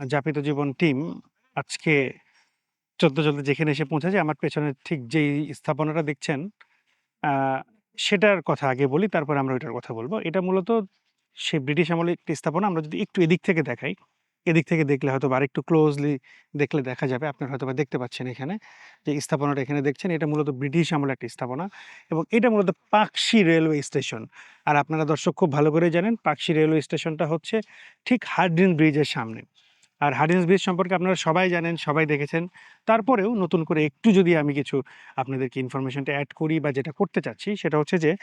যাপিত জীবন টিম আজকে চলতে, চলতে যেখানে এসে পৌঁছেছে আমার পেছনে ঠিক যেই স্থাপনাটা দেখছেন সেটার কথা আগে বলি তারপরে আমরা ওইটার কথা বলব এটা মূলত সে ব্রিটিশ আমলের একটি স্থাপনা। আমরা যদি একটু এদিক থেকে দেখাই, এদিক থেকে দেখলে হয়তোবা আরেকটু ক্লোজলি দেখলে দেখা যাবে। আপনারা হয়তোবা দেখতে পাচ্ছেন এখানে যে স্থাপনাটা এখানে দেখছেন এটা মূলত ব্রিটিশ আমলের একটি স্থাপনা এবং এটা মূলত পাকশি রেলওয়ে স্টেশন। আর আপনারা দর্শক খুব ভালো করেই জানেন পাকশি রেলওয়ে স্টেশনটা হচ্ছে ঠিক হার্ডিন ব্রিজের সামনে। আর হার্ডিঞ্জ ব্রিজ সম্পর্কে আপনারা সবাই জানেন, সবাই দেখেছেন। তারপরেও নতুন করে একটু যদি আমি কিছু আপনাদেরকে ইনফরমেশনটা অ্যাড করি বা যেটা করতে চাচ্ছি সেটা হচ্ছে যে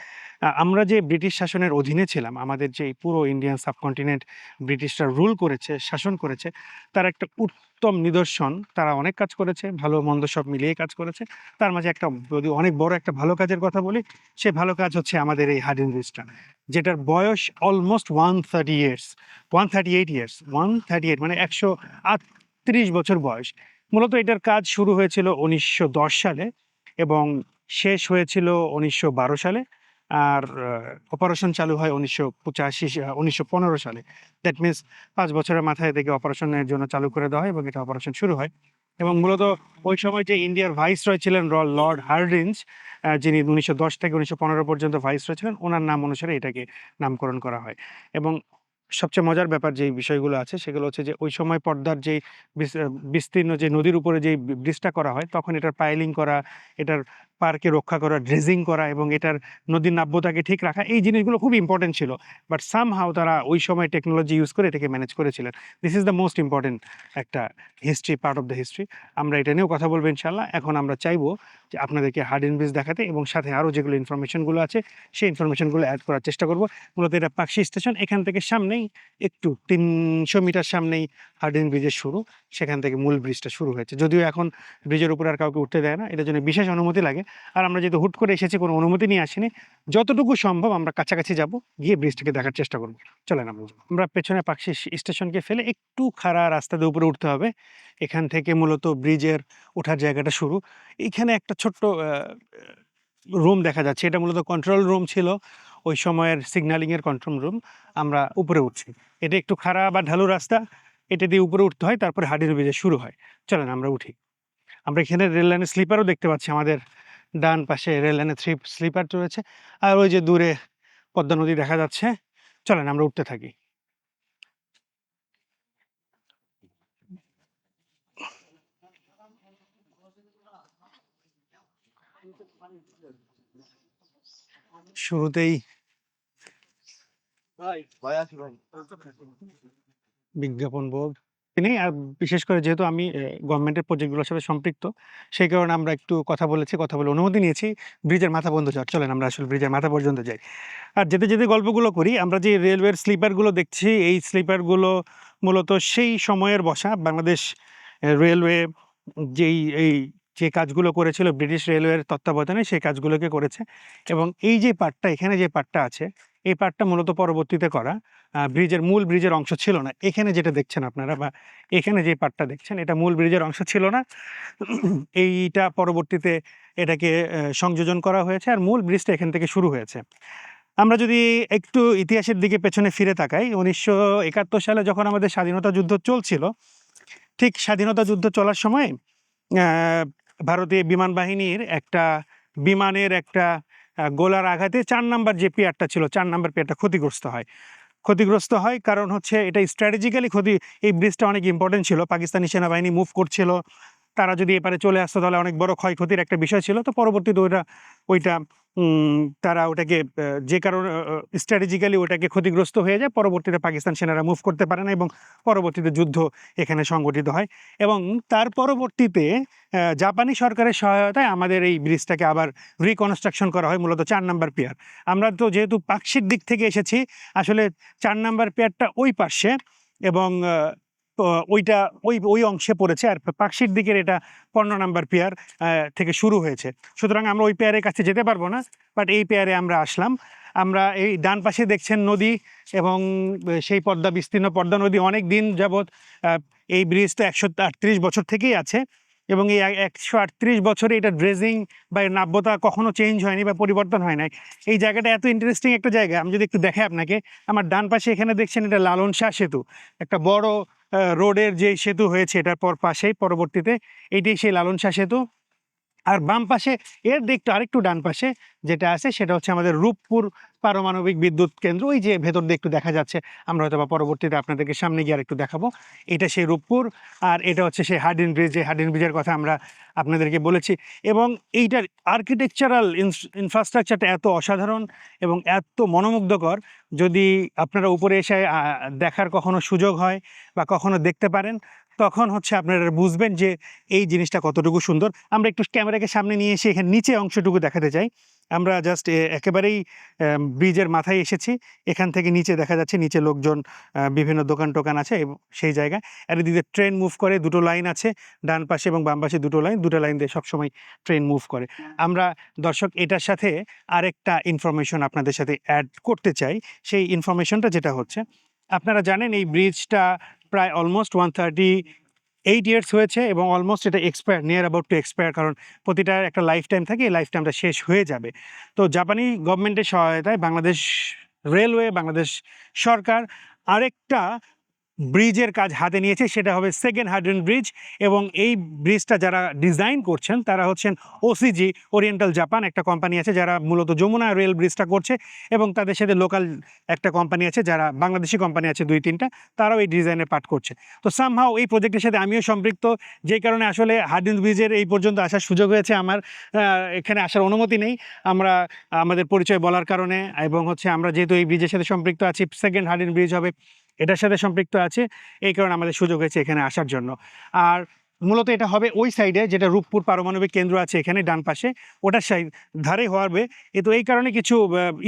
আমরা যে ব্রিটিশ শাসনের অধীনে ছিলাম, আমাদের যে পুরো ইন্ডিয়ান সাবকন্টিনেন্ট ব্রিটিশরা রুল করেছে, শাসন করেছে, তার একটা উত্তম নিদর্শন তারা অনেক কাজ করেছে, ভালো-মন্দ সব মিলিয়ে কাজ করেছে। তার মাঝে একটা যদি অনেক বড় একটা ভালো কাজের কথা বলি, সে ভালো কাজ হচ্ছে আমাদের এই হার্ডিঞ্জ ব্রিজটা। যেটার বয়স অলমোস্ট 130 ইয়ার্স, 138 ইয়ার্স, 138 মানে ১৩৮ বছর বয়স। মূলত এটার কাজ শুরু হয়েছিল ১৯১০ সালে এবং শেষ হয়েছিল ১৯১২ সালে। আর অপারেশন চালু হয় ১৯৮৫ সা ১৯১৫ সালে। দ্যাট মিনস পাঁচ বছরের মাথায় এটাকে অপারেশনের জন্য চালু করে দেওয়া হয় এবং এটা অপারেশন শুরু হয়। এবং মূলত ওই সময় যে ইন্ডিয়ার ভাইসরয় ছিলেন র লর্ড হার্ডিঞ্জ যিনি ১৯১০ থেকে ১৯১৫ পর্যন্ত ভাইসরয় ছিলেন, ওনার নাম অনুসারে এটাকে নামকরণ করা হয়। এবং সবচেয়ে মজার ব্যাপার যে বিষয়গুলো আছে সেগুলো হচ্ছে যে ওই সময় পর্দার যে বিস্তীর্ণ যে নদীর উপরে যে ব্রি ব্রিজটা করা হয় তখন এটার পাইলিং করা, এটার পাড়কে রক্ষা করা, ড্রেজিং করা এবং এটার নদীর নাব্যতাকে ঠিক রাখা এই জিনিসগুলো খুব ইম্পোর্টেন্ট ছিল। বাট সামহাউ তারা ওই সময় টেকনোলজি ইউজ করে এটাকে ম্যানেজ করেছিলেন। This is the most important একটা history, part of the history. আমরা এটা নিয়েও কথা বলব ইনশাল্লাহ এখন আমরা চাইব যে আপনাদেরকে হার্ডিঞ্জ ব্রিজ দেখাতে এবং সাথে আরও যেগুলো ইনফরমেশনগুলো আছে সেই ইনফরমেশনগুলো অ্যাড করার চেষ্টা করব। মূলত এটা পাকশি স্টেশন। এখান থেকে সামনেই একটু ৩০০ মিটার সামনেই হার্ডিঞ্জ ব্রিজের শুরু। সেখান থেকে মূল ব্রিজটা শুরু হয়েছে। যদিও এখন ব্রিজের উপরে আর কাউকে উঠতে দেয় না। এটার জন্য বিশেষ অনুমতি লাগে। আর আমরা যেহেতু হুট করে এসেছি কোনো অনুমতি নিয়ে আসিনি। যতটুকু সম্ভব আমরা কাছাকাছি যাব, গিয়ে ব্রিজটাকে দেখার চেষ্টা করব চলেন আমরা। আমরা পেছনে পাকশি স্টেশনকে ফেলে একটু খাড়া রাস্তা দিয়ে উপরে উঠতে হবে। এখান থেকে মূলত ব্রিজের ওঠার জায়গাটা শুরু। এখানে একটা ছোট্ট রুম দেখা যাচ্ছে। এটা মূলত কন্ট্রোল রুম ছিল। ওই সময়ের সিগন্যালিং এর কন্ট্রোল রুম। আমরা উপরে উঠছি। এটা একটু খাড়া বা ঢালু রাস্তা। এটা দিয়ে উপরে উঠতে হয়। তারপরে হাডির ব্রিজে শুরু হয়। চলেন আমরা উঠি। আমরা এখানে রেল লাইনের স্লিপারও দেখতে পাচ্ছি আমাদের ডান পাশে রেল লাইনের থ্রি স্লিপার রয়েছে। আর ওই যে দূরে পদ্মা নদী দেখা যাচ্ছে। চলেন আমরা উঠতে থাকি। শুরুতেই বিজ্ঞাপন বোর্ড নেই আর বিশেষ করে যেহেতু আমি গভর্নমেন্টের প্রজেক্টগুলোর সাথে সম্পৃক্ত, সেই কারণে আমরা একটু কথা বলেছি, কথা বলে অনুমতি নিয়েছি ব্রিজের মাথা পর্যন্ত যাওয়ার। চলেন আমরা আসলে ব্রিজের মাথা পর্যন্ত যাই। আর যেতে, যেতে গল্পগুলো করি। আমরা যে রেলওয়ের স্লিপারগুলো দেখছি, এই স্লিপারগুলো মূলত সেই সময়ের বসা বাংলাদেশ রেলওয়ে যেই এই যে কাজগুলো করেছিল ব্রিটিশ রেলওয়ের তত্ত্বাবধানে সেই কাজগুলোকে করেছে। এবং এই যে পার্টটা এখানে যে পার্টটা আছে, এই পার্টটা মূলত পরবর্তীতে করা। ব্রিজের মূল ব্রিজের অংশ ছিল না। এখানে যেটা দেখছেন আপনারা বা এখানে যে পার্টটা দেখছেন এটা মূল ব্রিজের অংশ ছিল না। এইটা পরবর্তীতে এটাকে সংযোজন করা হয়েছে আর মূল ব্রিজটা এখান থেকে শুরু হয়েছে। আমরা যদি একটু ইতিহাসের দিকে পেছনে ফিরে তাকাই, ১৯৭১ সালে যখন আমাদের স্বাধীনতা যুদ্ধ চলছিল, ঠিক স্বাধীনতা যুদ্ধ চলার সময় ভারতীয় বিমান বাহিনীর একটা বিমানের একটা গোলার আঘাতে চার নাম্বার যে পেয়ারটা ছিল, চার নাম্বার পেয়ারটা ক্ষতিগ্রস্ত হয়। ক্ষতিগ্রস্ত হয় কারণ হচ্ছে এটা স্ট্র্যাটেজিক্যালি ক্ষতি এই ব্রিজটা অনেক ইম্পর্টেন্ট ছিল। পাকিস্তানি সেনাবাহিনী মুভ করছিল। তারা যদি এপারে চলে আসতো তাহলে অনেক বড় ক্ষয়ক্ষতির একটা বিষয় ছিল। তো পরবর্তীতে ওইটা ওইটা তারা ওটাকে যে কারণে স্ট্র্যাটেজিক্যালি ওটাকে ক্ষতিগ্রস্ত হয়ে যায়। পরবর্তীতে পাকিস্তান সেনারা মুভ করতে পারে না এবং পরবর্তীতে যুদ্ধ এখানে সংগঠিত হয়। এবং তার পরবর্তীতে জাপানি সরকারের সহায়তায় আমাদের এই ব্রিজটাকে আবার রিকনস্ট্রাকশন করা হয় মূলত চার নাম্বার পিয়ার। আমরা তো যেহেতু পাকশির দিক থেকে এসেছি, আসলে চার নাম্বার পিয়ারটা ওই পার্শ্বে এবং ওইটা ওই ওই অংশে পড়েছে। আর পাকশির দিকের এটা ১৫ নাম্বার পেয়ার থেকে শুরু হয়েছে। সুতরাং আমরা ওই পেয়ারের কাছে যেতে পারব না। বাট এই পেয়ারে আমরা আসলাম। আমরা এই ডান পাশে দেখছেন নদী এবং সেই পদ্মা বিস্তীর্ণ পদ্মা নদী অনেক দিন যাবৎ এই ব্রিজটা ১৩৮ বছর থেকেই আছে। এবং এই একশো আটত্রিশ বছরে এটা ড্রেজিং বা নাব্যতা কখনো চেঞ্জ হয়নি বা পরিবর্তন হয় নাই। এই জায়গাটা এত ইন্টারেস্টিং একটা জায়গা, আমি যদি একটু দেখাই আপনাকে, আমার ডান পাশে এখানে দেখছেন এটা লালন শাহ সেতু। একটা বড় রোডের যে সেতু হয়েছে এটার পর পাশেই, পরবর্তীতে এটাই সেই লালন শাহ সেতু। আর বাম পাশে, এর দিকটা আরেকটু ডান পাশে যেটা আছে, সেটা হচ্ছে আমাদের রূপপুর পারমাণবিক বিদ্যুৎ কেন্দ্র, ওই যে ভেতর দিয়ে একটু দেখা যাচ্ছে, আমরা হয়তো বা পরবর্তীতে আপনাদেরকে সামনে গিয়ে আর একটু দেখাবো। এটা সেই রূপপুর, আর এটা হচ্ছে সেই হার্ডিন ব্রিজ, যে হার্ডিন ব্রিজের কথা আমরা আপনাদেরকে বলেছি। এবং এইটার আর্কিটেকচারাল ইনফ্রাস্ট্রাকচারটা এত অসাধারণ এবং এত মনোমুগ্ধকর, যদি আপনারা উপরে এসে দেখার কখনো সুযোগ হয় বা কখনো দেখতে পারেন, তখন হচ্ছে আপনারা বুঝবেন যে এই জিনিসটা কতটুকু সুন্দর। আমরা একটু ক্যামেরাকে সামনে নিয়ে এসে এখানে নিচে অংশটুকু দেখাতে চাই। আমরা জাস্ট একেবারেই ব্রিজের মাথায় এসেছি। এখান থেকে নিচে দেখা যাচ্ছে নিচে লোকজন বিভিন্ন দোকান টোকান আছে সেই জায়গায়। আর এদিকে ট্রেন মুভ করে দুটো লাইন আছে, ডান পাশে এবং বাম পাশে দুটো লাইন দুটো লাইন দিয়ে সবসময় ট্রেন মুভ করে। আমরা, দর্শক, এটার সাথে আরেকটা ইনফরমেশন আপনাদের সাথে অ্যাড করতে চাই। সেই ইনফরমেশনটা যেটা হচ্ছে, আপনারা জানেন এই ব্রিজটা প্রায় almost one thirty eight years হয়েছে এবং অলমোস্ট এটা expire near about to expire কারণ প্রতিটার একটা লাইফ টাইম থাকে, এই লাইফ টাইমটা শেষ হয়ে যাবে। তো জাপানি গভর্নমেন্টের সহায়তায় বাংলাদেশ রেলওয়ে বাংলাদেশ সরকার আরেকটা ব্রিজের কাজ হাতে নিয়েছে, সেটা হবে সেকেন্ড হার্ডেন ব্রিজ এবং এই ব্রিজটা যারা ডিজাইন করছেন, তারা হচ্ছেন ওসিজি ওরিয়েন্টাল জাপান একটা কোম্পানি আছে যারা মূলত যমুনা রেল ব্রিজটা করছে এবং তাদের সাথে লোকাল একটা কোম্পানি আছে যারা বাংলাদেশি কোম্পানি আছে দুই, তিনটা, তারাও এই ডিজাইনের পাঠ করছে। তো সামহাও এই প্রজেক্টের সাথে আমিও সম্পৃক্ত যেই কারণে আসলে হার্ডিন ব্রিজের এই পর্যন্ত আসার সুযোগ হয়েছে আমার এখানে আসার অনুমতি নেই। আমরা, আমাদের পরিচয় বলার কারণে এবং হচ্ছে আমরা যেহেতু এই ব্রিজের সাথে সম্পৃক্ত আছি সেকেন্ড হার্ডিন ব্রিজ হবে এটার সাথে সম্পৃক্ত আছে, এই কারণে আমাদের সুযোগ হয়েছে এখানে আসার জন্য। আর মূলত এটা হবে ওই সাইডে যেটা রূপপুর পারমাণবিক কেন্দ্র আছে এখানে, ডান পাশে। ওটার সাইড ধারে হওয়াবে তো এই কারণে কিছু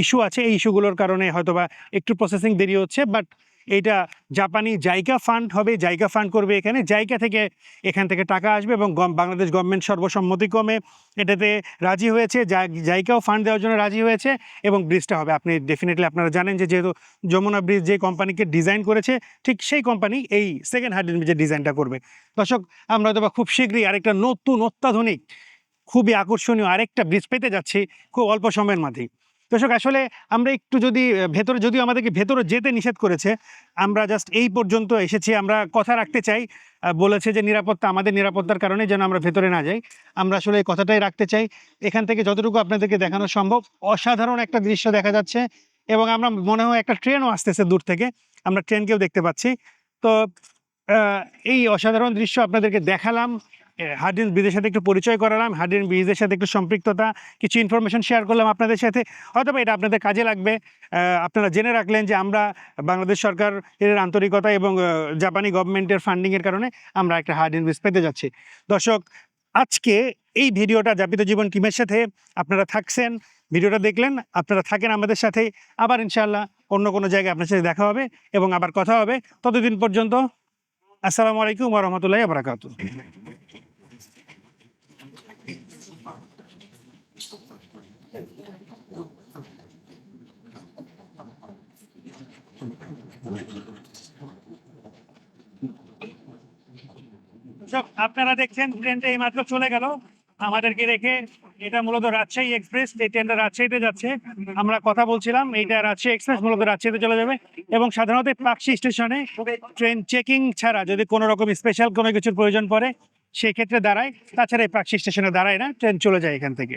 ইস্যু আছে। এই ইস্যুগুলোর কারণে হয়তোবা একটু প্রসেসিং দেরি হচ্ছে বাট এইটা জাপানি জাইকা ফান্ড হবে, জাইকা ফান্ড করবে এখানে। জাইকা থেকে এখান থেকে টাকা আসবে এবং বাংলাদেশ গভর্নমেন্ট সর্বসম্মতিক্রমে এটাতে রাজি হয়েছে। জা- জাইকাও ফান্ড দেওয়ার জন্য রাজি হয়েছে এবং ব্রিজটা হবে। আপনি ডেফিনেটলি আপনারা জানেন যে যেহেতু যমুনা ব্রিজ যে কোম্পানিকে ডিজাইন করেছে, ঠিক সেই কোম্পানি এই সেকেন্ড হার্ড ব্রিজের ডিজাইনটা করবে। দর্শক, আমরা হয়তো খুব শীঘ্রই আরেকটা নতুন অত্যাধুনিক, খুবই আকর্ষণীয় আরেকটা ব্রিজ পেতে যাচ্ছি খুব অল্প সময়ের মধ্যেই। দর্শক, আসলে আমরা একটু যদি ভেতরে, যদিও আমাদেরকে ভেতরে যেতে নিষেধ করেছে, আমরা জাস্ট এই পর্যন্ত এসেছি। আমরা কথা রাখতে চাই বলেছে যে নিরাপত্তা, আমাদের নিরাপত্তার কারণে যেন আমরা ভেতরে না যাই। আমরা আসলে এই কথাটাই রাখতে চাই। এখান থেকে যতটুকু আপনাদেরকে দেখানো সম্ভব, অসাধারণ একটা দৃশ্য দেখা যাচ্ছে এবং আমরা মনে হয় একটা ট্রেনও আসতেছে দূর থেকে। আমরা ট্রেনকেও দেখতে পাচ্ছি। তো এই অসাধারণ দৃশ্য আপনাদেরকে দেখালাম। হার্ডিন ব্রিজের সাথে একটু পরিচয় করালাম। হার্ডিন ব্রিজের সাথে একটু সম্পৃক্ততা, কিছু ইনফরমেশন শেয়ার করলাম আপনাদের সাথে। হয়তো এটা আপনাদের কাজে লাগবে। আপনারা জেনে রাখলেন যে আমরা বাংলাদেশ সরকার এর আন্তরিকতা এবং জাপানি গভর্নমেন্টের ফান্ডিংয়ের কারণে আমরা একটা হার্ডিন ব্রিজ পেতে যাচ্ছি। দর্শক, আজকে এই ভিডিওটা যাপিত জীবন টিমের সাথে আপনারা থাকছেন, ভিডিওটা দেখলেন, আপনারা থাকেন আমাদের সাথে। আবার ইনশাআল্লাহ অন্য কোনো জায়গায় আপনার সাথে দেখা হবে এবং আবার কথা হবে। ততদিন পর্যন্ত, আসসালামু আলাইকুম ওরহমতুল্লাহ বারাকাতু দর্শক, আপনারা দেখছেন ট্রেনটা এই মাত্র চলে গেল। আমাদেরকে রেখে এটা মূলত রাজশাহী এক্সপ্রেস, এই ট্রেনটা রাজশাহীতে যাচ্ছে। আমরা কথা বলছিলাম, এইটা রাজশাহী এক্সপ্রেস মূলত রাজশাহীতে চলে যাবে এবং সাধারণত পাকশি স্টেশনে ট্রেন চেকিং ছাড়া যদি কোনো রকম স্পেশাল কোনো কিছুর প্রয়োজন পড়ে, সেক্ষেত্রে দাঁড়ায়। তাছাড়া এই পাকশি স্টেশনে দাঁড়ায় না, ট্রেন চলে যায় এখান থেকে।